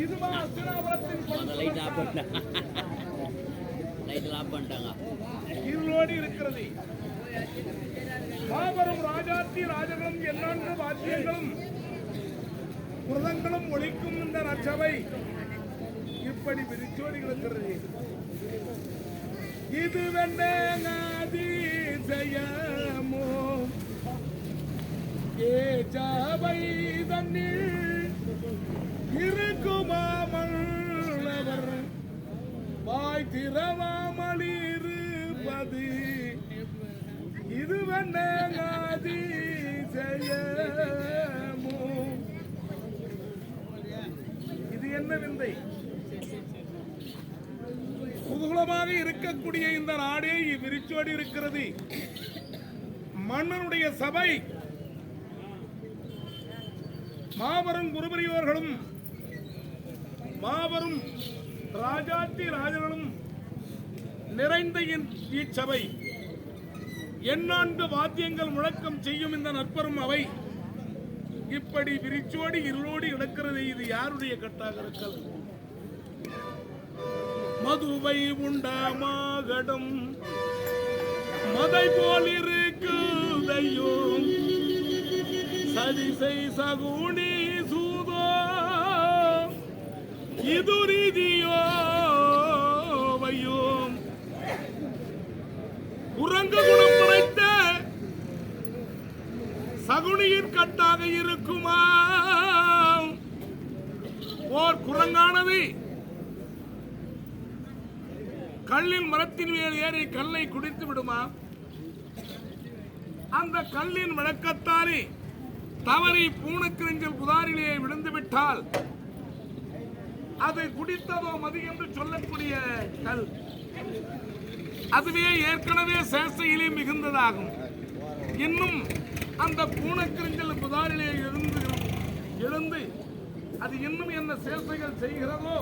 இதுவா light off பண்ணிட்டாங்க of பண்ணிட்டாங்க இருக்கிறது மாபெரும் ராஜாத்தி ராஜகம் எண்ணாண்டு வாத்தியங்களும் புரதங்களும் ஒழிக்கும் இந்த நச்சவை இப்படி விரிச்சோடி கிடக்கிறது இது வெண்ணாதிசயமோ ஏ ஜாவை தன்னில் இருக்குமாமல்லவர் வாய் திறவாமல் இருப்பது இது செய்யமோ இது என்ன விந்தை? குதூகலமாக இருக்கக்கூடிய இந்த நாடே விரிச்சோடி இருக்கிறது. மன்னனுடைய சபை மாபெரும் குருபெரியவர்களும் மாபெரும் ராஜாத்தி ராஜர்களும் நிறைந்த இச்சபை எண்ணாண்டு வாத்தியங்கள் முழக்கம் செய்யும் இந்த நட்பரும் அவை. இப்படி விரிச்சோடி இருளோடி கிடக்கிறது இது யாருடைய கட்டாக இருக்கல் மதுவை உண்டாமாகடும் மதை போல் சதிசை சரிசை சகுனி இது ரீதியோ வையோ குணம் படைத்த சகுனியின் கட்டாக இருக்குமா ஓர் குரங்கானது. கல்லின் மரத்தின் மேல் ஏறி கல்லை குடித்து விடுமா? அந்த கல்லின் விளக்கத்தாலே தவறி பூனக்கிரஞ்சல் புதாரிலேயே விழுந்து விட்டால் அது குடித்ததோ மதி என்று சொல்லக்கூடிய கல். அதுவே ஏற்கனவே சேசையிலே மிகுந்ததாகும். இன்னும் அந்த பூனக்கிரிஞ்சல் புதாரிலே எழுந்து எழுந்து அது இன்னும் என்ன சேசைகள் செய்கிறதோ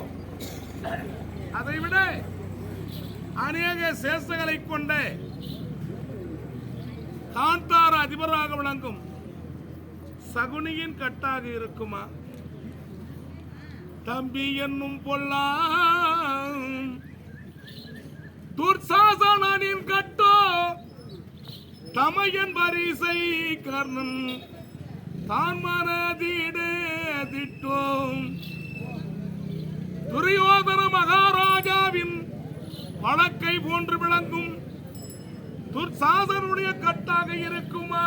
அதைவிட அநேக சேசைகளை கொண்ட காந்தார அதிபராக விளங்கும் சகுனியின் கட்டாக இருக்குமா? தம்பி என்னும் பொல்லா துர்சாசனின் கட்டோ தமையன் வரிசை கர்ணன். தான் மனதிடே திட்டோம். துரியோதன மகாராஜாவின் வழக்கை போன்று விளங்கும் துர்சாசனுடைய கட்டாக இருக்குமா?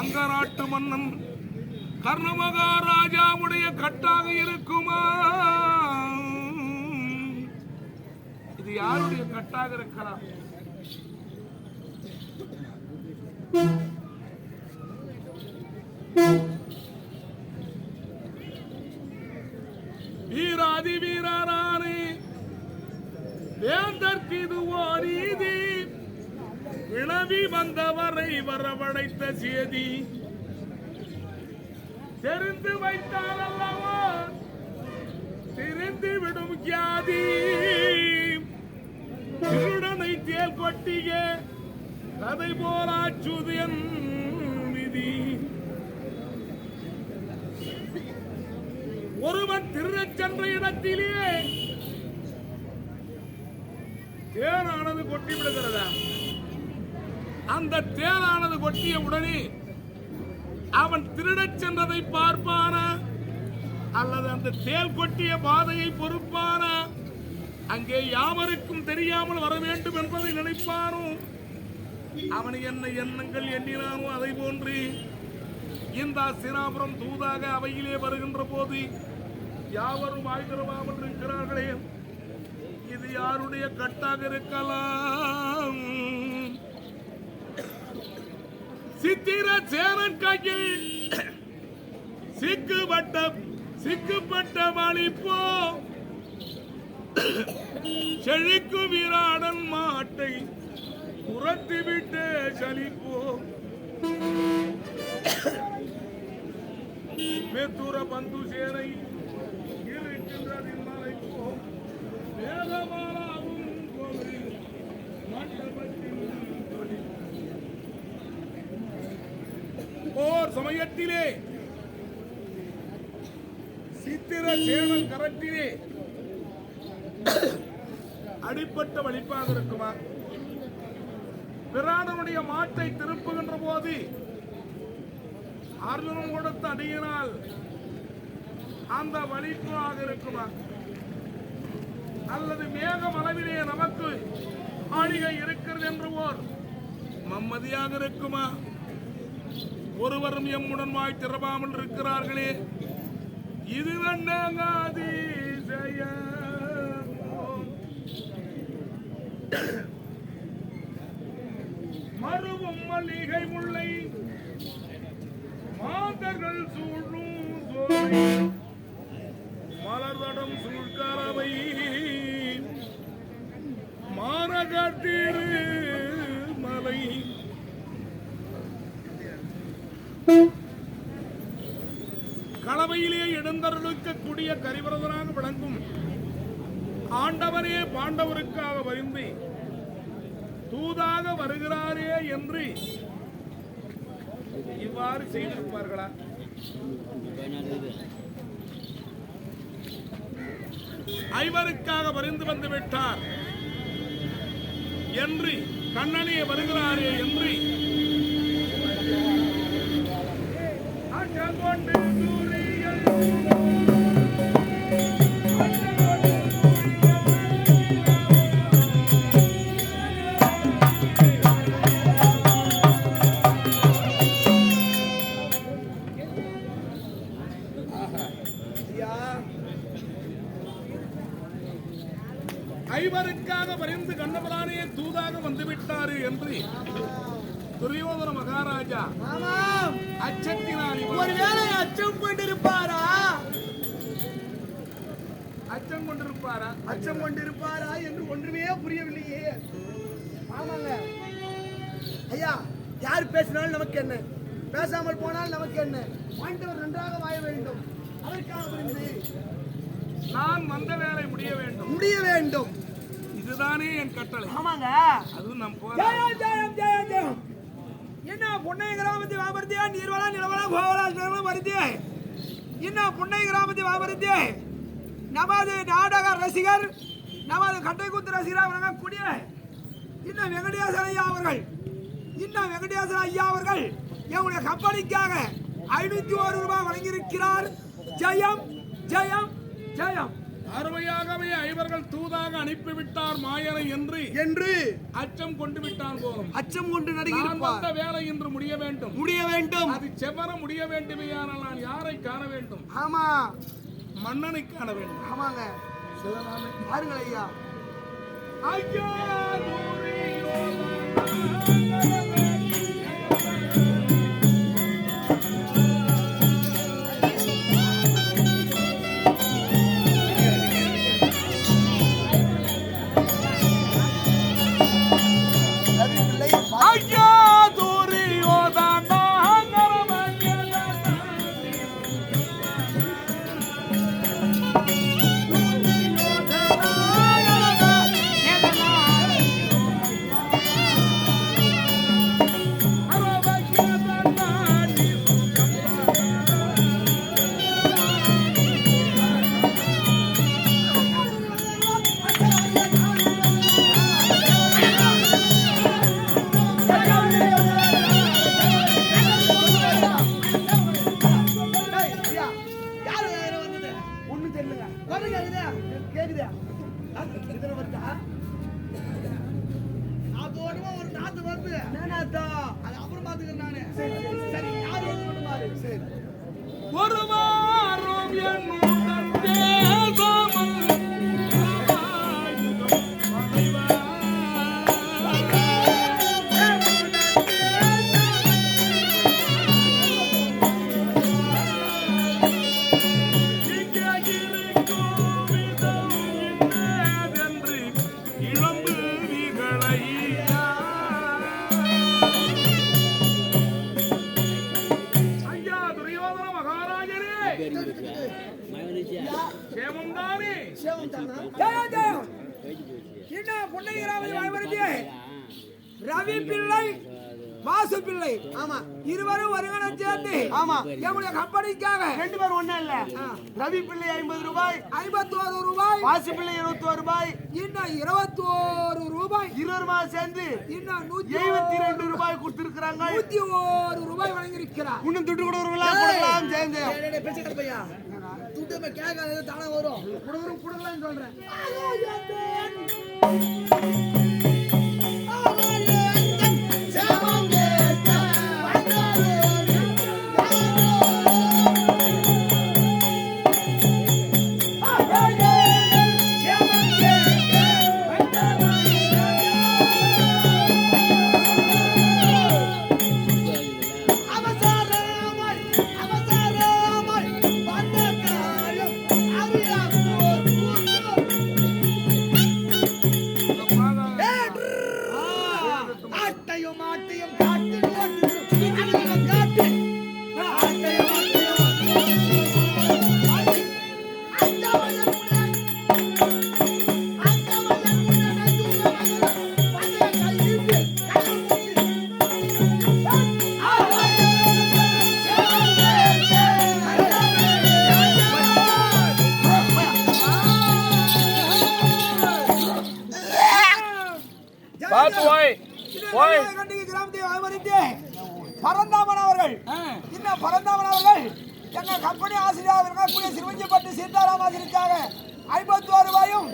அங்க நாட்டு மன்னன் கர்ண ராஜாவுடைய கட்டாக இருக்குமா? இது யாருடைய கட்டாக இருக்கலாம்? வீராதி வீரரானே வேந்தற்கு இது ஓரீதி விளவி வந்தவரை வரவழைத்த சேதி. தெரிந்து வைத்தால் அல்லவா திரிந்து விடும் கியாதி திருடனை தேல் கொட்டிய கதை போலாச்சுதியன் விதி. ஒருவன் திருடச் சென்ற இடத்திலே தேனானது கொட்டி விடுகிறதா? அந்த தேனானது கொட்டிய உடனே அவன் திருடச் சென்றதை பார்ப்பானா? அல்லது அந்த தேல் கொட்டிய பாதையை பொறுப்பானா? அங்கே யாவருக்கும் தெரியாமல் வர வேண்டும் என்பதை நினைப்பானோ? அவன் என்ன எண்ணங்கள் எண்ணினானோ அதை போன்று. இந்த சினாபுரம் தூதாக அவையிலே வருகின்ற போது யாவரும் ஆய்திரமாமல் இருக்கிறார்களே இது யாருடைய கட்டாக இருக்கலாம்? சித்திர சேரன் கையில். சிக்குப்பட்ட சிக்குப்பட்ட மணிப்போ செழிக்கு வீராடன் மாட்டை புறத்து விட்டு சலிப்போ. மேத்தூர பந்து சேனை இருக்கின்றதின் மலைப்போ வேதமாலாவும் கோவில் மண்டபத்தில் ஓர் சமயத்திலே. சித்திர சேனல் கரட்டிலே அடிப்பட்ட வலிப்பாக இருக்குமா? பிராணனுடைய மாட்டை திருப்புகின்ற போது அர்ஜுனன் கொடுத்த அடியினால் அந்த வலிப்பாக இருக்குமா? அல்லது மேகம் அளவிலே நமக்கு ஆளிகை இருக்கிறது என்று ஓர் மம்மதியாக இருக்குமா? ஒருவரும் எம்முடன் வாய் திறவாமல் இருக்கிறார்களே. இது மறுவும் மல்லிகை முல்லை. மாதர்கள் சூழும் சோலை. எழுந்தருளிக்கக்கூடிய கரிவரதனாக விளங்கும் ஆண்டவரே பாண்டவருக்காக வருந்தி தூதாக வருகிறாரே என்று இவ்வாறு செய்திருப்பார்களா? ஐவருக்காக வருந்து வந்து விட்டார் என்று கண்ணனே வருகிறாரே என்று. அகங்கொண்டு வரைந்து கண்ணபரானே தூதாக வந்துவிட்டாரு என்று துரியோதன மகாராஜா அச்சத்தினால் ஒருவேளை அச்சம் கொண்டிருப்பாரா? அச்சம் கொண்டிருப்பாரா? அச்சம் கொண்டிருப்பாரா என்று ஒன்றுமே புரியவில்லையே. ஆமாங்க. ஐயா யார் பேசினாலும் நமக்கு என்ன? பேசாமல் போனால் நமக்கு என்ன? ஆண்டவர் நன்றாக வாழ வேண்டும். அதற்காக நான் வந்த வேலை முடிய வேண்டும். முடிய வேண்டும். இதுதானே என் கட்டளை. ஆமாங்க. அதுவும் நம் ஜெயம் ஜெயம் ஜெயம் ஜெயம். என்ன புன்னை கிராமத்தை வாபரத்தியா? நீர்வளா நிலவளா கோவலா நிலவளா வருத்தியே என்ன புன்னை கிராமத்தை வாபரத்தியே? நமது நாடக ரசிகர் நமது கட்டைக்குத்து ரசிகராக விளங்கக்கூடிய இன்னும் வெங்கடேசன் ஐயா அவர்கள் இன்னும் வெங்கடேசன் ஐயா அவர்கள் எங்களுடைய கம்பெனிக்காக ஐநூத்தி ஒரு ரூபாய் வழங்கியிருக்கிறார். ஜெயம் ஜெயம் ஜெயம். அருமையாகவே ஐவர்கள் தூதாக அனுப்பிவிட்டார் மாயனை என்று என்று அச்சம் கொண்டு விட்டான் போலும் அச்சம் கொண்டு வந்த வேலை இன்று முடிய வேண்டும். முடிய வேண்டும். அது செவ்வர முடிய வேண்டுமையானால் நான் யாரை காண வேண்டும்? ஆமா. மன்னனை காண வேண்டும். ஆமாங்க. பாருங்கள் ஐயா. ஐயா துரியோதனா. ஐயா நாத்து வருது. எங்களுடைய கம்பெனிக்காக. ரெண்டு பேரும் ஒண்ணா இல்ல. ரவி பிள்ளை ஐம்பது ரூபாய். ஐம்பத்தோரு ரூபாய். வாசி பிள்ளை இருபத்தி ஒரு ரூபாய். இன்னும் இருபத்தோரு ரூபாய். இருபது ரூபாய் சேர்ந்து இன்னும் நூத்தி எழுபத்தி ரெண்டு ரூபாய் கொடுத்திருக்கிறாங்க. நூத்தி ஒரு ரூபாய் வழங்கியிருக்கிறார். இன்னும் துட்டு கொடுக்குறவங்களா கொடுக்கலாம் சேர்ந்து. குடுகுரும் குடுகலன்னு சொல்றேன். கண்டிகை கிராமத்தை விவரித்து பரந்தாமன் அவர்கள் இன்னும் பரந்தாமன் அவர்கள் எங்க கம்பெனி ஆசிரியர் இருக்கக்கூடிய சிறுவஞ்சிப்பட்டு சீதாராம் ஆசிரியருக்காக ஐம்பத்தோரு ரூபாயும்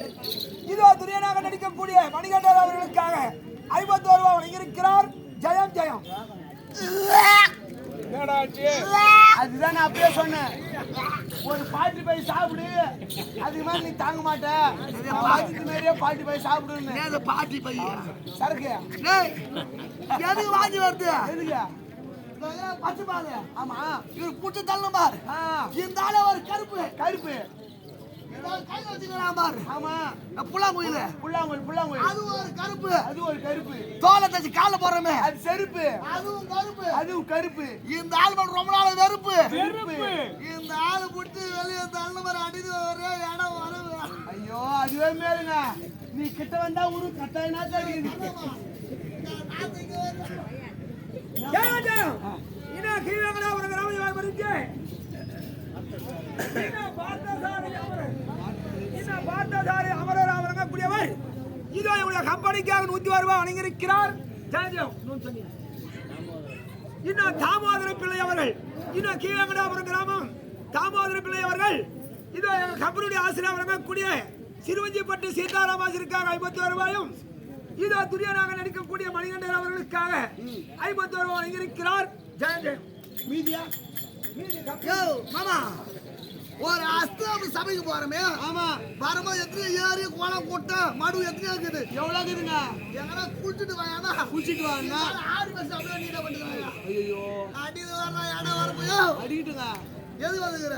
இதோ துரியனாக நடிக்கக்கூடிய மணிகண்டர் அவர்களுக்காக ஐம்பத்தோரு ரூபாய் வழங்கியிருக்கிறார். ஜெயம் ஜெயம். அதுதான் நான் அப்படியே சொன்னேன். ஒரு பாட்டி போய் சாப்பிடு. அதுக்கு மேல நீ தாங்க மாட்ட. பாட்டி மாதிரியே பாட்டி போய் சாப்பிடுன்னு. பாட்டி பையன் சரக்கு. எதுக்கு வாங்கி வருது? எதுக்கு? பச்சை பாரு ஆமா. இவர் புட்டு தள்ளணும் பாரு. ஆ, இந்த ஆளு ஒரு கருப்பு. கருப்பு. புல்லாங்குயில புல்லாங்குழல் புல்லாங்குழல் அது ஒரு கருப்பு. அது ஒரு கருப்பு. தோலை தச்சு கால போறமே அது செருப்பு. அதுவும் கருப்பு. அதுவும் கருப்பு. இந்த ஆள் ரொம்ப நாள் வெறுப்பு. வெறுப்பு. இந்த ஆளு புட்டு வெளியே தள்ள மாதிரி அடிது ஒரே இடம் வரும் ஐயோ அதுவே மேலுங்க நீ கிட்ட வந்தா ஒரு கட்டாயினா தெரியுது. இன்னா கீழங்கடா ஒரு கிராம பார்த்தசாரி அமரர் பார்த்தசாரி அமரர் அவரங்க கூடியவர் இதோ இவருடைய கம்பெனிக்காக நூத்தி வழங்கியிருக்கிறார். ஜெயஜெயம் இன்னும் தாமோதர பிள்ளை அவர்கள். இன்னும் கீழங்கடாபுரம் கிராமம். தாமோதர பிள்ளை அவர்கள். இதோ எங்க கம்பெனியுடைய ஆசிரியர் அவரங்க கூடிய சிறுவஞ்சிப்பட்டு சீதாராம் ஆசிரியருக்காக ஐம்பத்தி ரூபாயும். இதோ துரியனாக நடிக்கக்கூடிய மணிகண்டர் அவர்களுக்காக ஐம்பத்தி ரூபாய் வழங்கியிருக்கிறார். ஜெயம் ஜெயம். மீதியா? யோ மாமா. ஒரு அஸ்தாப சபைக்கு போறோமே. ஆமா. வரும்போது எத்தனை ஏறி கோலம் கூட்டம் மடு எத்தனை இருக்குது. எவ்வளவு இருக்குதுங்க? எங்கன்னா குளிச்சுட்டு வாயானா? குளிச்சிட்டு வாங்க ஆறு பஸ் அப்படியே நீங்க பண்ணிடுவாங்க ஐயோ அடி வர்ற இடம் வரப்போயோ அடிக்கிட்டுங்க. எது வந்துக்கிற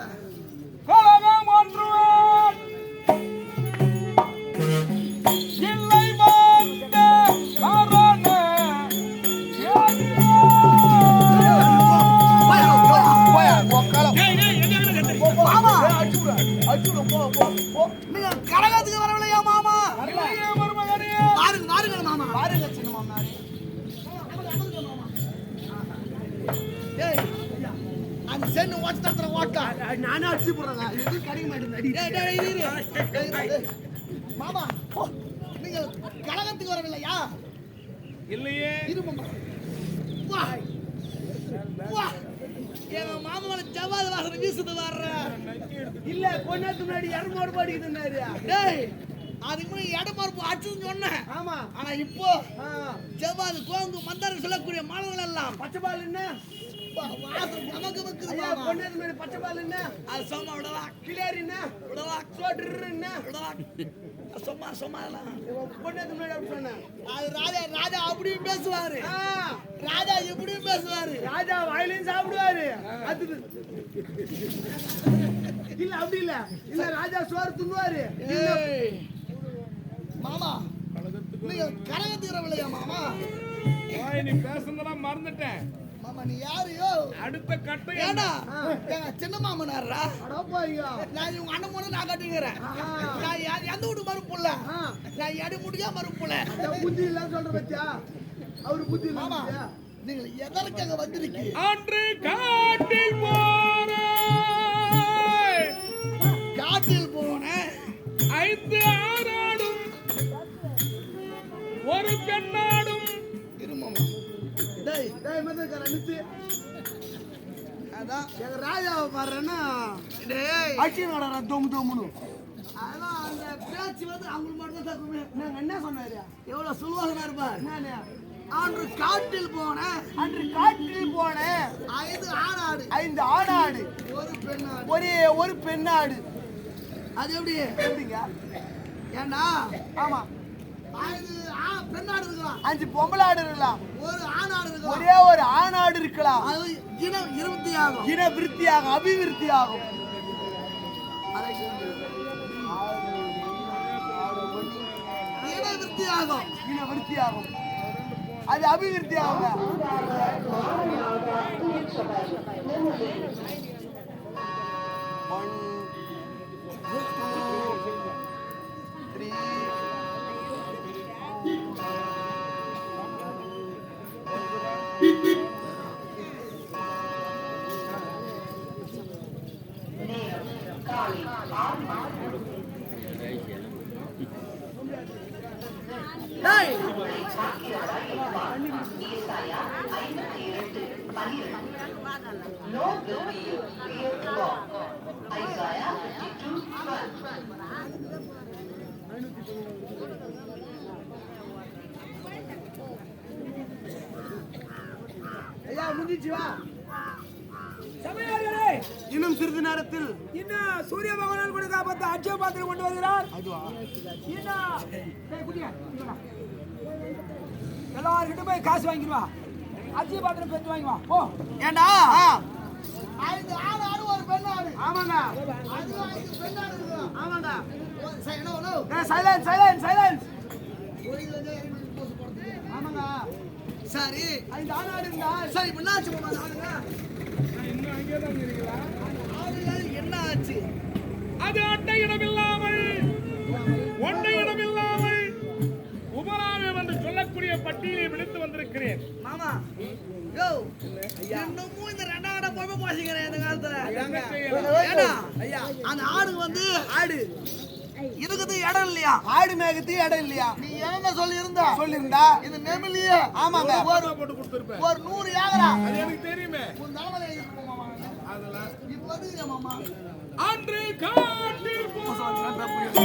மாமா ஓ, நீங்க கழகத்துக்கு வரவில்லையா? இல்லையே. இரு மாமா. வா. வா. எங்க மாமாவோட ஜவாது வாசனை வீசுது வர்ற இல்ல கொஞ்ச நேரத்துக்கு முன்னாடி இரநூறு ரூபாய் அடிக்குதுன்னாரு டேய் அதுக்கு முன்னாடி இடம் மறுப்பு அடிச்சுன்னு சொன்னேன். ஆமா. ஆனா இப்போ ஜவ்வாது கோங்கு மந்தாரம் சொல்லக்கூடிய மாணவர்கள் எல்லாம் பச்சை பால் என்ன? சும்மா சும்மா ராஜா ராஜா அப்படியும் பேசுவாரு. ராஜா இப்படியும் பேசுவாரு. ராஜா வாயிலையும் சாப்பிடுவாரு. அது இல்ல அப்படி இல்ல. இல்ல ராஜா சோறு துண்ணுவாரு ஏய். மாமா கரகத்துக்கு வரவில்லையா மாமா? நீ பேசுனதெல்லாம் மறந்துட்டேன். மாமா நீ யாரையோ அடுத்த? ஏண்டா? எங்க சின்ன மாமனாரா அடப்பா ஐயா நான் இவங்க அண்ணன் மூணு நான் கட்டிக்கிறேன். ஆ. நான் எந்த வீட்டு மறுப்புல. நான் எடு முடியா மறுப்புல புத்தி இல்ல சொல்ற பத்தியா? அவரு புத்தி இல்ல? நீங்கள் எதற்காக வந்திருக்கீங்க? அன்று காட்டில் போன எங்க ராஜாவை பாடுறேன்னா நடற தொம் தொம்னு அதான் அந்த பேச்சு வந்து அவங்களுக்கு மட்டும் தான் தகுமே நாங்க என்ன சொன்னாரு? எவ்வளவு சுல்வாசனா இருப்பார்? அன்று காட்டில் போன அன்று காட்டில் போன ஐந்து ஆணாடு ஐந்து ஆணாடு ஒரு பெண்ணாடு. ஒரே ஒரு பெண்ணாடு. அது எப்படி? எப்படிங்க? ஏண்டா ஆமா. ஐந்து ஆ- பெண்ணாடு இருக்கலாம். அஞ்சு பொம்பளை ஆடு இருக்கலாம். ஒரு ஆணாடு இருக்கலாம். ஒரே ஒரு ஆணாடு இருக்கலாம். அது இனம் இருபத்தி ஆகும் இன விருத்தி ஆகும் அபிவிருத்தி ஆகும் இன விருத்தி ஆகும் இன விருத்தி ஆகும் அது அபிவிருத்தி ஆகும் த்ரீ டேய் ஐயா முடிஞ்சிச்சு வா சமையல் இன்னும் சிறிது நேரத்தில் இன்னும் சூரிய பகவானால் கொடுக்க பார்த்து அட்சய பாத்திரம் கொண்டு வருகிறார். எல்லார்கிட்ட போய் காசு வாங்கிடுவா அட்சய பாத்திரம் பெற்று வாங்கி வா. போ. ஏண்டா? ஐந்து ஆடு ஆடு ஒரு பெண் ஆடு. ஆமாங்க. அது ஐந்து பெண் ஆமாங்க. சைலன்ஸ் சைலன்ஸ் சைலன்ஸ் ஆமாங்க. சரி. ஐந்து ஆடு ஆடு இருந்தா சரி என்ன அந்த ஆடுங்க இன்னும் அங்கேயே தான் இருக்கீங்களா ஆடுகள் என்ன ஆச்சு அது அட்டை இடமில்லாமல் ஒன்றை இடமில்லாமல் உபராமம் என்று சொல்லக்கூடிய பட்டியலை விடுத்து வந்திருக்கிறேன். மாமா யோ இன்னமும் இந்த ரெண்டாவது பொறுமை பாசிக்கிறேன் இந்த காலத்துல. ஐயா அந்த ஆடு வந்து ஆடு. இதுக்கு இடம் இல்லையா? ஆடு மேகத்து இடம் இல்லையா? நீ என்ன சொல்லி இருந்தா சொல்லி இருந்தா இது நெமிலியே. ஆமாங்க. போர்வை போட்டு கொடுத்திருப்பேன். ஒரு நூறு ஏக்கரா? அது எனக்கு தெரியுமே. உன் தலைமையில இருக்கு மாமா அதெல்லாம் இப்ப வந்துக்கிற மாமா அன்று காட்டில் போன